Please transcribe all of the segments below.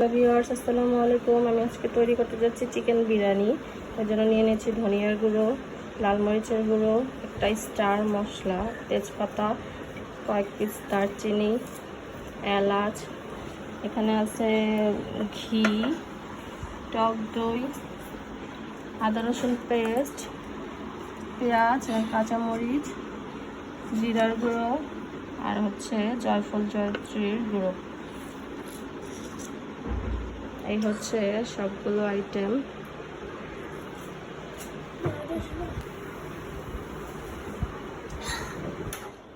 Hello viewers আসসালামু আলাইকুম আমি আজকে তৈরি করতে যাচ্ছি চিকেন বিরিয়ানি। তার জন্য নিয়ে নিয়েছি ধনিয়ার গুঁড়ো, লাল মরিচের গুঁড়ো, একটা স্টার মশলা, তেজপাতা, কয়েক পিস দারচিনি, এলাচ, এখানে আছে ঘি, টক দই, আদা রসুন পেস্ট পেঁয়াজ কাঁচামরিচ, জিরার গুঁড়ো, আর হচ্ছে জয়ফল জয়ত্রীর গুঁড়ো। এই হচ্ছে সবগুলো আইটেম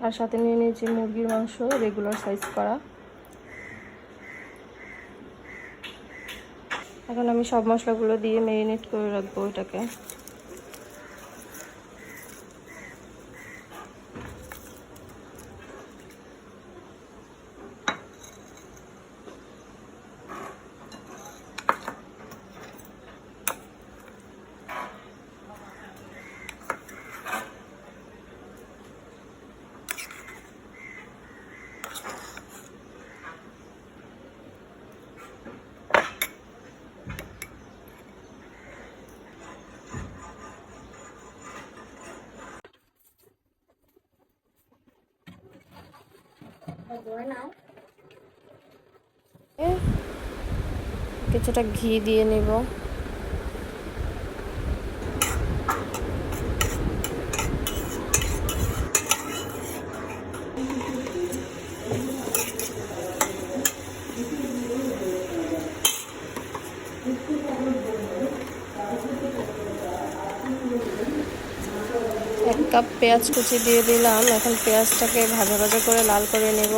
আর সাথে নিয়ে নিয়েছি মুরগির মাংস রেগুলার সাইজ করা। এখন আমি সব মশলাগুলো দিয়ে মেরিনেট করে রাখব ওইটাকে। কিছুটা ঘি দিয়ে নিব। এক কাপ পেঁয়াজ কুচি দিয়ে দিলাম। এখন পেঁয়াজটাকে ভাজা ভাজা করে লাল করে নেব।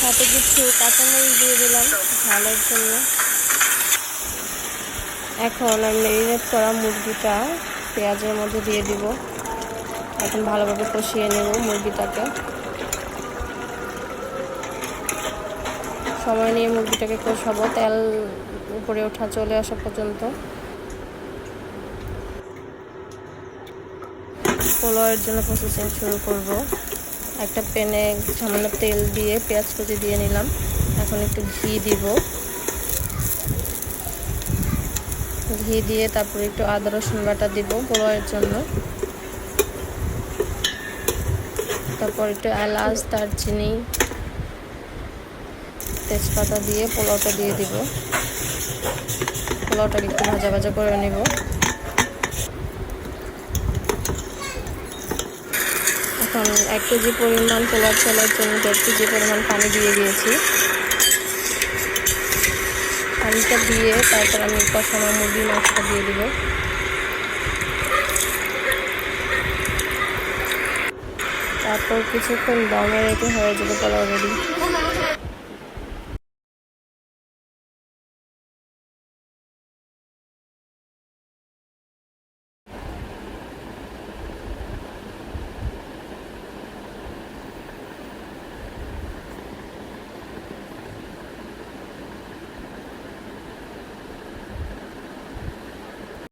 সাথে কিছু কাঁচা কাঁচামরিচ দিয়ে দিলাম ঝালের জন্য। এখন আমি মেরিনেট করা মুরগিটা পেঁয়াজের মধ্যে দিয়ে দিব। এখন ভালোভাবে কষিয়ে নেব মুরগিটাকে। সময় নিয়ে মুরগিটাকে কষাবো তেল উপরে ওঠা, চলে আসা পর্যন্ত। পোলাওয়ের জন্য প্রসেসিং শুরু করব। একটা প্যানে সামান্য তেল দিয়ে, পেঁয়াজ কুচি দিয়ে নিলাম। এখন একটু ঘি দিব। ঘি দিয়ে তারপরে একটু আদা, রসুন বাটা দিব পোলাওয়ের জন্য। তারপর একটু এলাচ, দারচিনি তেজপাতা দিয়ে পোলাওটা দিয়ে দিব। পোলাওটাকে একটু ভাজা ভাজা করে নেব। এখন এক কেজি পরিমাণ পোলাও চালের জন্য দেড় কেজি পরিমাণ পানি দিয়ে দিয়েছি। পানিটা দিয়ে তারপর আমি কষানো মুরগির মাংসটা দিয়ে দিব। তারপর কিছুক্ষণ দমে রেখে হয়ে যাবে পোলাও রেডি